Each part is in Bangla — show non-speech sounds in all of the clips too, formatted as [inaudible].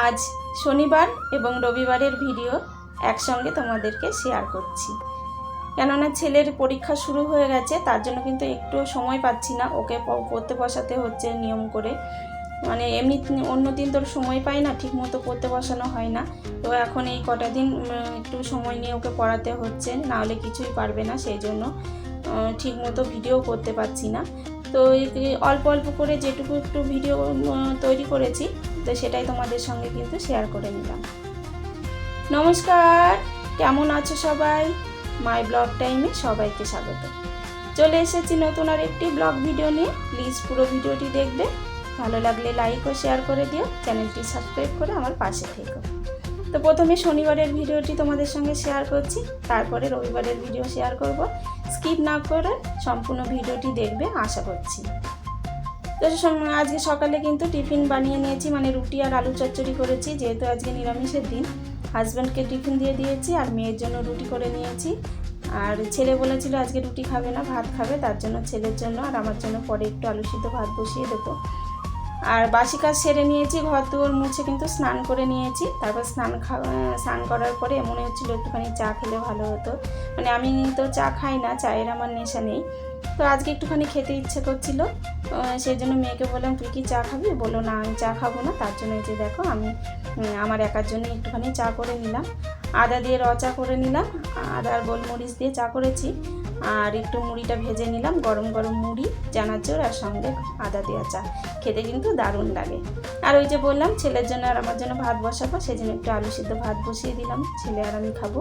আজ শনিবার এবং রবিবারের ভিডিও একসঙ্গে তোমাদেরকে শেয়ার করছি। কেননা ছেলের পরীক্ষা শুরু হয়ে গেছে, তার জন্য কিন্তু একটু সময় পাচ্ছি না। ওকে পড়তে বসাতে হচ্ছে নিয়ম করে। মানে এমনি অন্য দিন তোর সময় পাই না ঠিক মতো পড়তে বসানো হয় না। তো এখন এই কটা দিন একটু সময় নিয়ে ওকে পড়াতে হচ্ছে, নাহলে কিছুই পারবে না, সেই জন্য ঠিক মতো ভিডিও করতে পারছি না। তো অল্প অল্প করে যেটুকু একটু ভিডিও তৈরি করেছি তো সেটাই তোমাদের সঙ্গে কিন্তু শেয়ার করে নিলাম। নমস্কার, কেমন আছো সবাই? মাই ব্লগ টাইমে সবাইকে স্বাগত। চলে এসেছি নতুন আর একটি ব্লগ ভিডিও নিয়ে। প্লিজ পুরো ভিডিওটি দেখবে। ভালো লাগলে লাইক ও শেয়ার করে দিও। চ্যানেলটি সাবস্ক্রাইব করে আমার পাশে থেকো। তো প্রথমে শনিবারের ভিডিওটি তোমাদের সঙ্গে শেয়ার করছি। তারপরে রবিবারের ভিডিও শেয়ার করব। স্কিপ না করে সম্পূর্ণ ভিডিওটি দেখবে, আশা করছি। তো আজকে সকালে কিন্তু টিফিন বানিয়ে নিয়েছি মানে রুটি আর আলু চচ্চড়ি করেছি, যেহেতু আজকে নিরামিষের দিন। হাজব্যান্ডকে টিফিন দিয়ে দিয়েছি আর মেয়ের জন্য রুটি করে নিয়েছি। আর ছেলে বলেছিল আজকে রুটি খাবে না, ভাত খাবে, তার জন্য ছেলের জন্য আর আমার জন্য পরে একটু আলু সিদ্ধ ভাত বসিয়ে দেবো। আর বাসি কাজ সেরে নিয়েছি, ঘর দুয়ার মুছে কিন্তু স্নান করে নিয়েছি। তারপর স্নান স্নান করার পরে মনে হচ্ছিল একটুখানি চা খেলে ভালো হতো। মানে আমি তো চা খাই না, চায়ের আমার নেশা নেই। তো আজকে একটুখানি খেতে ইচ্ছে করছিল। সেই জন্য মেয়েকে বললাম, তুই কি চা খাবি? বলল, না, আমি চা খাব না। তার জন্য এই যে দেখো, আমি আমার একার জন্য একটুখানি চা করে নিলাম। আদা দিয়ে র চা করে নিলাম, আদা আর গোলমরিচ দিয়ে চা করেছি। আর একটু মুড়িটা ভেজে নিলাম, গরম গরম মুড়ি, চানাচুর আর সঙ্গে আদা দেওয়া চা। খেতে কিন্তু দারুণ লাগে। আর ওই যে বললাম, ছেলের জন্য আর আমার জন্য ভাত বসাবো, সেই জন্য একটু আলু সিদ্ধ ভাত বসিয়ে দিলাম, ছেলে আর আমি খাব।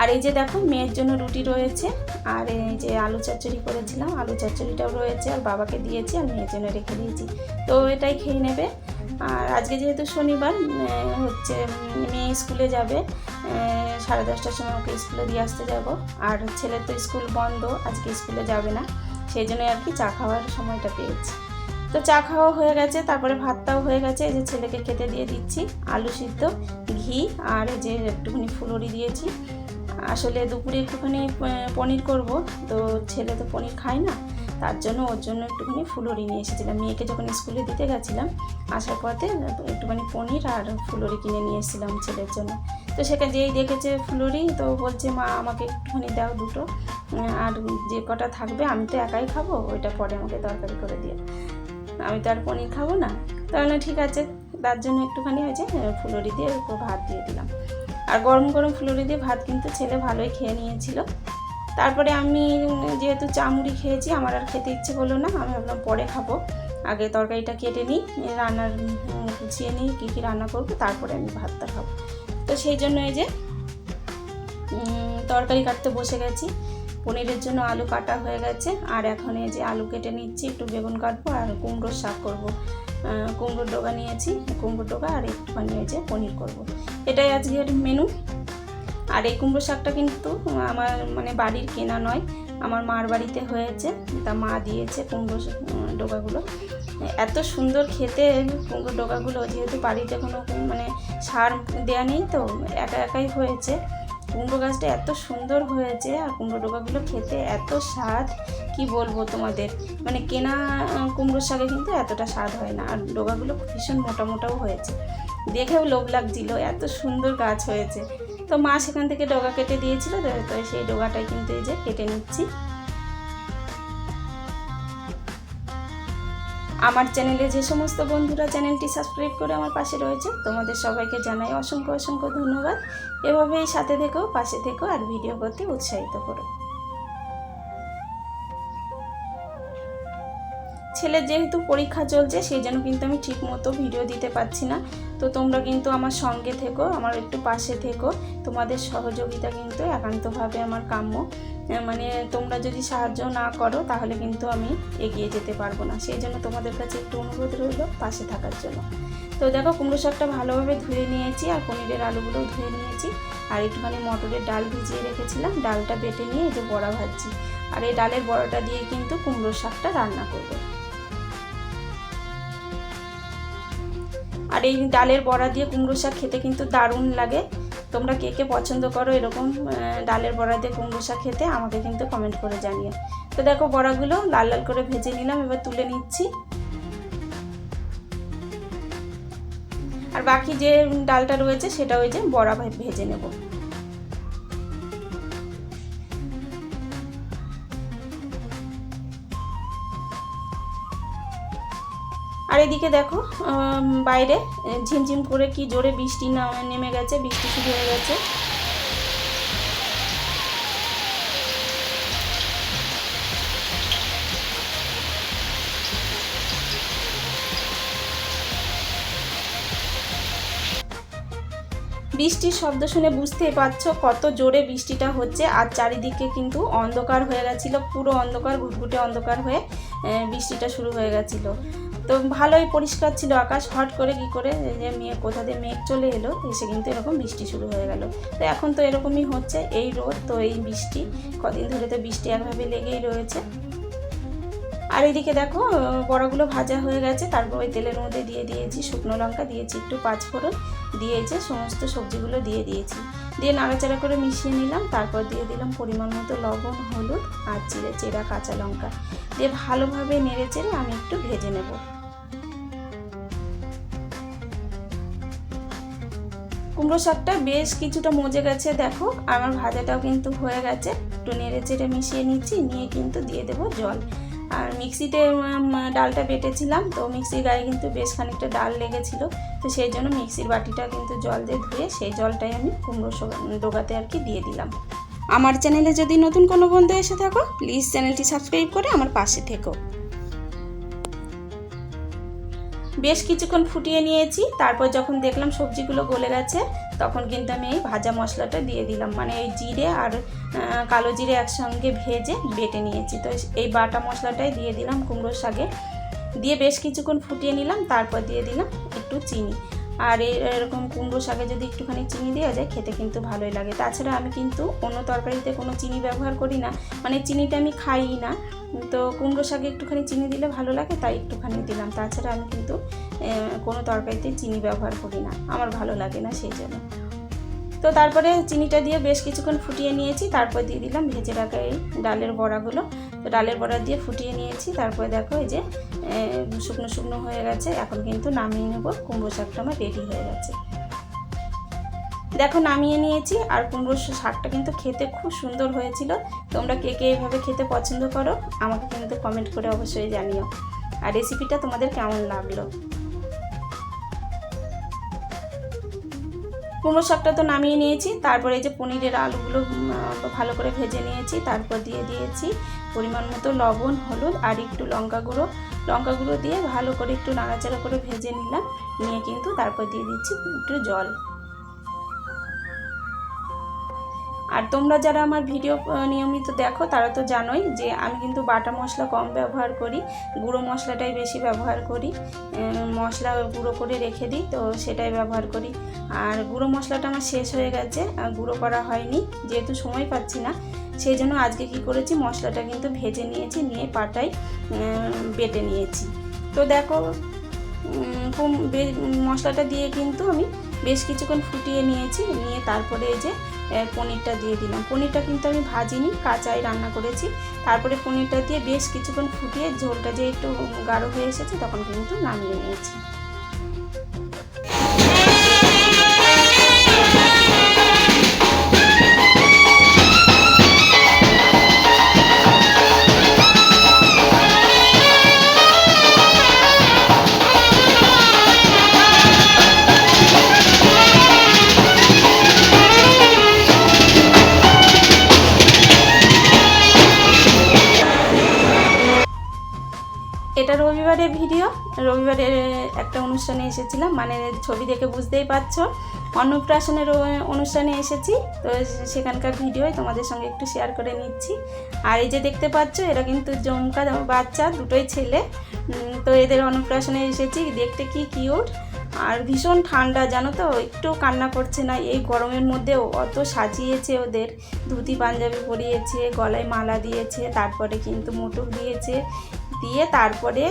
আর এই যে দেখো, মেয়ের জন্য রুটি রয়েছে আর এই যে আলু চচ্চড়ি করেছিলাম, আলু চচ্চড়িটাও রয়েছে, আর বাবাকে দিয়েছি আর মেয়ের জন্য রেখে দিয়েছি। তো এটাই খেয়ে নেবে। আর আজকে যেহেতু শনিবার হচ্ছে মেয়ে স্কুলে যাবে সাড়ে দশটার সময় ওকে স্কুলে দিয়ে আসতে যাব। আর ছেলের তো স্কুল বন্ধ, আজকে স্কুলে যাবে না। সেই জন্য আর কি চা খাওয়ার সময়টা পেয়েছি। তো চা খাওয়া হয়ে গেছে, তারপরে ভাতটাও হয়ে গেছে, এই যে ছেলেকে খেতে দিয়ে দিচ্ছি, আলু সিদ্ধ, ঘি, আর এই যে একটুখানি ফুলুরি দিয়েছি। আসলে দুপুরে একটুখানি পনির করব। তো ছেলে তো পনির খায় না, তার জন্য ওর জন্য একটুখানি ফুলুরি নিয়ে এসেছিলাম। মেয়েকে যখন স্কুলে দিতে গেছিলাম, আসার পথে একটুখানি পনির আর ফুলুরি কিনে নিয়ে এসেছিলাম ছেলের জন্য। তো সেখানে যেই দেখেছে ফুলুরি, তো বলছে, মা, আমাকে একটুখানি দাও দুটো আর যে কটা থাকবে আমি তো একাই খাব, ওইটা পরে আমাকে তরকারি করে দিও। আমি তো আর পনির খাব না। তাহলে ঠিক আছে। তার জন্য একটুখানি হয়েছে ফুলুরি দিয়ে ভাত দিয়ে দিলাম। আর গরম গরম ফুলুরি দিয়ে ভাত কিন্তু ছেলে ভালোই খেয়ে নিয়েছিল। তারপরে আমি যেহেতু চামুড়ি খেয়েছি, আমার আর খেতে ইচ্ছে করল না, আমি ভাবলাম পরে খাব। আগে তরকারিটা কেটে নিই, রান্নার গুছিয়ে নিই, কী কী রান্না করব, তারপরে আমি ভাতটা খাব। তো সেই জন্য এই যে তরকারি কাটতে বসে গেছি। পনিরের জন্য আলু কাটা হয়ে গেছে, আর এখন এই যে আলু কেটে নিচ্ছি, একটু বেগুন কাটবো আর কুমড়োর শাক করব। কুমড়োর ডোকা নিয়েছি, কুমড়োর ডোকা আর একটুখানি হয়েছে পনির করব। এটাই আজকের মেনু আর এই কুমড়ো শাকটা কিন্তু আমার মানে বাড়ির কেনা নয়, আমার মার বাড়িতে হয়েছে। তা মা দিয়েছে কুমড়ো ডোকাগুলো এত সুন্দর খেতে কুমড়ো ডোকাগুলো যেহেতু বাড়িতে কোনো মানে সার দেওয়া নেই তো, একা একাই হয়েছে। কুমড়ো গাছটা এত সুন্দর হয়েছে আর কুমড়ো ডোকাগুলো খেতে এত স্বাদ, কি বলব তোমাদের? মানে কেনা কুমড়োর শাকে কিন্তু এতটা স্বাদ হয় না আর ডোকাগুলো ভীষণ মোটা মোটাও হয়েছে। দেখেও লোভ লাগছিল, এত সুন্দর গাছ হয়েছে। তো মা সেখান থেকে ডোগা কেটে দিয়েছিল তো সেই ডোগাটাই কিন্তু এই যে কেটে নিচ্ছি। আমার চ্যানেলে যে সমস্ত বন্ধুরা চ্যানেলটি সাবস্ক্রাইব করে আমার পাশে রয়েছে, তোমাদের সবাইকে জানাই অসংখ্য অসংখ্য ধন্যবাদ। এভাবেই সাথে থেকেও পাশে থেকো, আর ভিডিও করতে উৎসাহিত করো। ছেলের যেহেতু পরীক্ষা চলছে, সেই জন্য কিন্তু আমি ঠিক মতো ভিডিও দিতে পারছি না। তো তোমরা কিন্তু আমার সঙ্গে থেকো, আমার একটু পাশে থেকো। তোমাদের সহযোগিতা কিন্তু একান্তভাবে আমার কাম্য। মানে তোমরা যদি সাহায্য না করো, তাহলে কিন্তু আমি এগিয়ে যেতে পারব না। সেই জন্য তোমাদের কাছে একটু অনুরোধ রইল পাশে থাকার জন্য। তো দেখো, কুমড়ো শাকটা ভালোভাবে ধুয়ে নিয়েছি, আর পনিরের আলুগুলোও ধুয়ে নিয়েছি। আর একটুখানি মটরের ডাল ভিজিয়ে রেখেছিলাম। ডালটা বেটে নিয়ে এই যে বড়া ভাজছি। আর এই ডালের বড়াটা দিয়ে কিন্তু কুমড়ো শাকটা রান্না করব। আর এই ডালের বড়া দিয়ে কুমড়ো শাক খেতে কিন্তু দারুণ লাগে। তোমরা কে কে পছন্দ করো এরকম ডালের বড়া দিয়ে কুমড়ো শাক খেতে, আমাকে কিন্তু কমেন্ট করে জানিয়ে তো দেখো বড়াগুলো লাল লাল করে ভেজে নিলাম, এবার তুলে নিচ্ছি। আর বাকি যে ডালটা রয়েছে, সেটা ওই যে বড়া ভেজে নেব। আর এদিকে দেখো বাইরে ঝিমঝিম করে কি জোরে বৃষ্টি না নেমে গেছে, বৃষ্টি শুরু হয়ে গেছে। বৃষ্টির শব্দ শুনে বুঝতেই পারছ কত জোরে বৃষ্টিটা হচ্ছে, আর চারিদিকে কিন্তু অন্ধকার হয়ে গেছিল, পুরো অন্ধকার, ঘুটঘুটে অন্ধকার হয়ে বৃষ্টিটা শুরু হয়ে গেছিল। তো ভালোই পরিষ্কার ছিল আকাশ, হট করে কি করে যে মেয়ে, কোথা দিয়ে মেঘ চলে এলো, এসে কিন্তু এরকম বৃষ্টি শুরু হয়ে গেল। তো এখন তো এরকমই হচ্ছে, এই রোদ তো এই বৃষ্টি, কদিন ধরে তো বৃষ্টি একভাবে লেগেই রয়েছে। আর এদিকে দেখো বড়াগুলো ভাজা হয়ে গেছে, তারপর ওই তেলের মধ্যে দিয়ে দিয়েছি, শুকনো লঙ্কা দিয়েছি, একটু পাঁচফোড়ন দিয়েছে সমস্ত সবজিগুলো দিয়ে দিয়েছি। দিয়ে নাড়াচাড়া করে মিশিয়ে নিলাম, তারপর দিয়ে দিলাম পরিমাণ মতো লবণ, হলুদ আর চিড়ে চেরা, কাঁচা লঙ্কা। দিয়ে ভালোভাবে নেড়ে চেড়ে আমি একটু ভেজে নেব। কুমড়ো শাকটা বেশ কিছুটা মজে গেছে, দেখো। আমার ভাজাটাও কিন্তু হয়ে গেছে। একটু নেড়ে চেড়ে মিশিয়ে নিচ্ছি, নিয়ে কিন্তু দিয়ে দেবো জল। আর মিক্সিতে ডালটা বেটেছিলাম, তো মিক্সির গায়ে কিন্তু বেশ খানিকটা ডাল লেগেছিল। তো সেই জন্য মিক্সির বাটিটা কিন্তু জল দিয়ে ধুয়ে সেই জলটাই আমি কুমড়ো ডোগাতে আর কি দিয়ে দিলাম। আমার চ্যানেলে যদি নতুন কোনো বন্ধু এসে থাকো, প্লিজ চ্যানেলটি সাবস্ক্রাইব করে আমার পাশে থেকো। বেশ কিছুক্ষণ ফুটিয়ে নিয়েছি, তারপর যখন দেখলাম সবজিগুলো গলে গেছে, তখন কিন্তু আমি এই ভাজা মশলাটা দিয়ে দিলাম। মানে এই জিরে আর কালো জিরে একসঙ্গে ভেজে বেটে নিয়েছি। তো এই বাটা মশলাটাই দিয়ে দিলাম কুমড়োর শাকে। দিয়ে বেশ কিছুক্ষণ ফুটিয়ে নিলাম, তারপর দিয়ে দিলাম একটু চিনি। আর এরকম কুমড়ো শাকে যদি একটুখানি চিনি দেওয়া যায়, খেতে কিন্তু ভালোই লাগে। তাছাড়া আমি কিন্তু অন্য তরকারিতে কোনো চিনি ব্যবহার করি না। মানে চিনিটা আমি খাইই না। তো কুমড়ো শাকে একটুখানি চিনি দিলে ভালো লাগে, তাই একটুখানি দিলাম। তাছাড়া আমি কিন্তু কোনো তরকারিতে চিনি ব্যবহার করি না। আমার ভালো লাগে না সেই জন্য। তো তারপরে চিনিটা দিয়ে বেশ কিছুক্ষণ ফুটিয়ে নিয়েছি, তারপর দিয়ে দিলাম ভেজে রাখা এই ডালের বড়াগুলো। তো ডালের বড়া দিয়ে ফুটিয়ে নিয়েছি, তারপরে দেখো এই যে শুকনো শুকনো হয়ে গেছে, এখন কিন্তু নামিয়ে নেব। কুমড়ো শাকটা আমার রেডি হয়ে গেছে। দেখো, নামিয়ে নিয়েছি। আর কুমড়ো শাকটা কিন্তু খেতে খুব সুন্দর হয়েছিল। তোমরা কে কে এইভাবে খেতে পছন্দ করো, আমাকে কিন্তু কমেন্ট করে অবশ্যই জানিও। আর রেসিপিটা তোমাদের কেমন লাগল? কুমড়ো শাকটা তো নামিয়ে নিয়েছি। তারপরে এই যে পনিরের আলুগুলো ভালো করে ভেজে নিয়েছি। তারপর দিয়ে দিয়েছি পরিমাণ মতো লবণ, হলুদ আর একটু লঙ্কা গুঁড়ো। লঙ্কা গুঁড়ো দিয়ে ভালো করে একটু নাড়াচাড়া করে ভেজে নিলাম। নিয়ে কিন্তু তারপর দিয়ে দিচ্ছি একটু জল। আর তোমরা যারা আমার ভিডিও নিয়মিত দেখো তারা তো জানোই যে আমি কিন্তু বাটা মশলা কম ব্যবহার করি গুঁড়ো মশলাটাই বেশি ব্যবহার করি মশলা গুঁড়ো করে রেখে দিই তো সেটাই ব্যবহার করি। আর গুঁড়ো মশলাটা আমার শেষ হয়ে গেছে গুঁড়ো করা হয়নি যেহেতু সময় পাচ্ছি না সেই জন্য আজকে কি করেছি মশলাটা কিন্তু ভেজে নিয়েছি নিয়ে উম, বেটে নিয়েছি। তো দেখো মশলাটা দিয়ে কিন্তু আমি বেশ কিছুক্ষণ ফুটিয়ে নিয়েছি নিয়ে তারপরে এই যে পনিরটা দিয়ে দিলাম। পনিরটা কিন্তু আমি ভাজিনি, কাঁচাই রান্না করেছি। তারপরে পনিরটা দিয়ে বেশ কিছুক্ষণ ফুটিয়ে ঝোলটা যে একটু গাঢ় হয়ে এসেছে তখন কিন্তু নামিয়ে নিয়েছি। রবিবারের একটা অনুষ্ঠানে এসেছিলাম মানে ছবি দেখে বুঝতেই পারছ। অন্নপ্রাশনের অনুষ্ঠানে এসেছি, তো সেখানকার ভিডিওই তোমাদের সঙ্গে একটু শেয়ার করে নিচ্ছি। আর এই যে দেখতে পাচ্ছ, এরা কিন্তু জমকা বাচ্চা, দুটোই ছেলে। তো এদের অন্নপ্রাশনে এসেছি, দেখতে কি কিউট আর ভীষণ ঠান্ডা, জানো তো, একটু কান্না করছে না, এই গরমের মধ্যেও অত সাজিয়েছে ওদের। ধুতি পাঞ্জাবি পরিয়েছে, গলায় মালা দিয়েছে, তারপরে কিন্তু মোটর দিয়েছে। দিয়ে তারপরে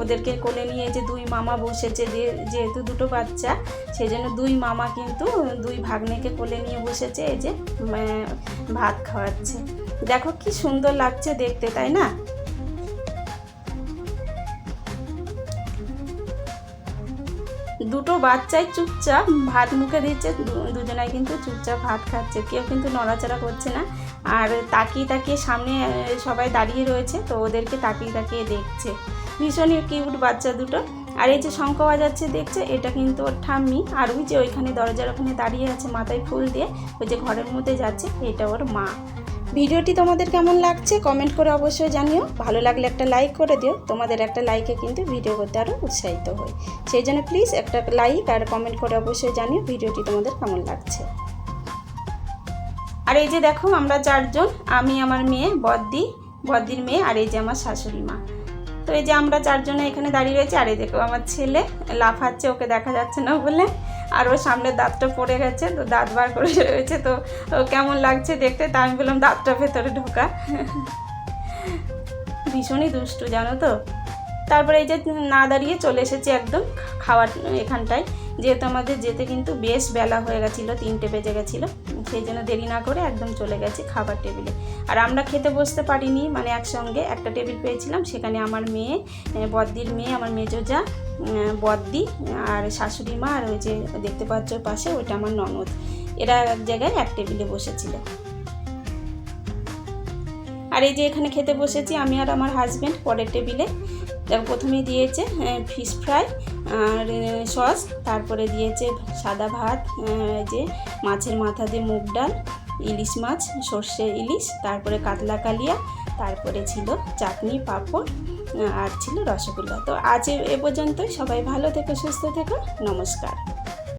ওদেরকে কোলে নিয়ে যে দুই মামা বসেছে যেহেতু দুটো বাচ্চা সেই জন্য দুই মামা কিন্তু দুই ভাগ্নেকে কোলে নিয়ে বসেছে, এই যে ভাত খাওয়াচ্ছে। দেখো কি সুন্দর লাগছে দেখতে, তাই না? দুটো বাচ্চাই চুপচাপ ভাত মুখে দিচ্ছে দুজনাই কিন্তু চুপচাপ ভাত খাচ্ছে, কেউ কিন্তু নড়াচড়া করছে না। আর তাকিয়ে তাকিয়ে সামনে সবাই দাঁড়িয়ে রয়েছে, তো ওদেরকে তাকিয়ে তাকিয়ে দেখছে। ভীষণই কিউট বাচ্চা দুটো। আর এই যে শঙ্খ বাজাচ্ছে দেখছে, এটা কিন্তু ওর ঠাম্মি। আর ওই যে ওইখানে দরজার ওখানে দাঁড়িয়ে আছে মাথায় ফুল দিয়ে, ওই যে ঘরের মধ্যে যাচ্ছে, এটা ওর মা। ভিডিওটি তোমাদের কেমন লাগছে কমেন্ট করে অবশ্যই জানিও। ভালো লাগলে একটা লাইক করে দিও। তোমাদের একটা লাইকে কিন্তু ভিডিও করতে আরও উৎসাহিত হই। সেই জন্য প্লিজ একটা লাইক আর কমেন্ট করে অবশ্যই জানিও ভিডিওটি তোমাদের কেমন লাগছে। আর এই যে দেখো আমরা চারজন, আমি, আমার মেয়ে, বদ্দি, বদ্দির মেয়ে আর এই যে আমার শাশুড়ি মা। তো এই যে আমরা চারজনে এখানে দাঁড়িয়ে রয়েছি, আর এই দেখো আমার ছেলে লাফাচ্ছে, ওকে দেখা যাচ্ছে না বলে। আর ওর সামনে দাঁতটা পড়ে গেছে, তো দাঁত বার করে [laughs] রয়েছে, তো কেমন লাগছে দেখতে? তা আমি বললাম, দাঁতটা ভেতরে ঢোকা। [laughs] ভীষণই দুষ্টু, জানো তো? তারপরে এই যে না দাঁড়িয়ে চলে এসেছি একদম খাওয়ার এখানটায়। যেহেতু আমাদের যেতে কিন্তু বেশ বেলা হয়ে গেছিল, তিনটে বেজে গেছিল। সেই জন্য দেরি না করে একদম চলে গেছি খাবার টেবিলে। আর আমরা খেতে বসতে পারিনি মানে একসঙ্গে একটা টেবিল পেয়েছিলাম, সেখানে আমার মেয়ে বদ্দির মেয়ে, আমার মেজো যা বদ্দি, আর শাশুড়ি মা, আর ওই যে দেখতে পাচ্ছ পাশে ওইটা আমার ননদ। এরা এক জায়গায় এক টেবিলে বসেছিল। আর এই যে এখানে খেতে বসেছি আমি আর আমার হাজব্যান্ড পরের টেবিলে। তার প্রথমে দিয়েছে ফিশ ফ্রাই আর সস তারপরে দিয়েছে সাদা ভাত যে মাছের মাথা দিয়ে মুগ ডাল, ইলিশ মাছ, সর্ষে ইলিশ, তারপরে কাতলা কালিয়া, তারপরে ছিল চাটনি, পাঁপড় আর ছিল রসগোল্লা। তো আজ এ পর্যন্তই, সবাই ভালো থেকো, সুস্থ থেকো, নমস্কার।